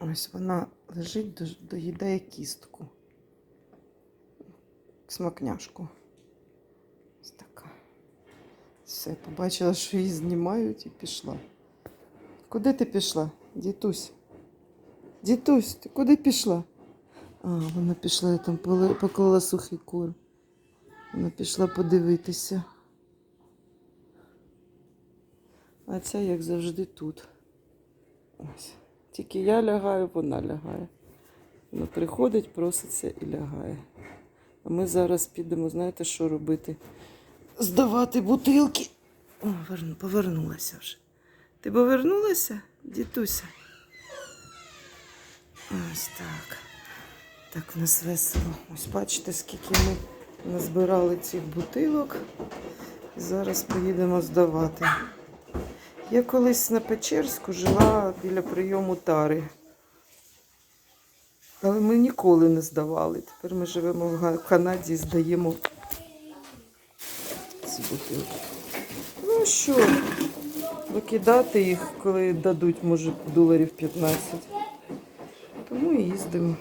Ось вона лежить, доїдає кістку. Смакняшку. Ось така. Все, побачила, що її знімають і пішла. Куди ти пішла, дітусь? Дітусь, ти куди пішла? А, вона пішла, я там поклала сухий корм. Вона пішла подивитися. А ця, як завжди, тут. Тільки я лягаю, вона лягає. Вона приходить, проситься і лягає. А ми зараз підемо, знаєте, що робити? Здавати бутилки. О, повернулася вже. Ти повернулася, дітуся? Ось так. Так в нас весело. Ось бачите, скільки ми назбирали цих бутилок. Зараз поїдемо здавати. Я колись на Печерську жила біля прийому тари. Але ми ніколи не здавали. Тепер ми живемо в Канаді і здаємо ці бутилки. Ну що, викидати їх, коли дадуть, може, доларів 15. Тому і їздимо.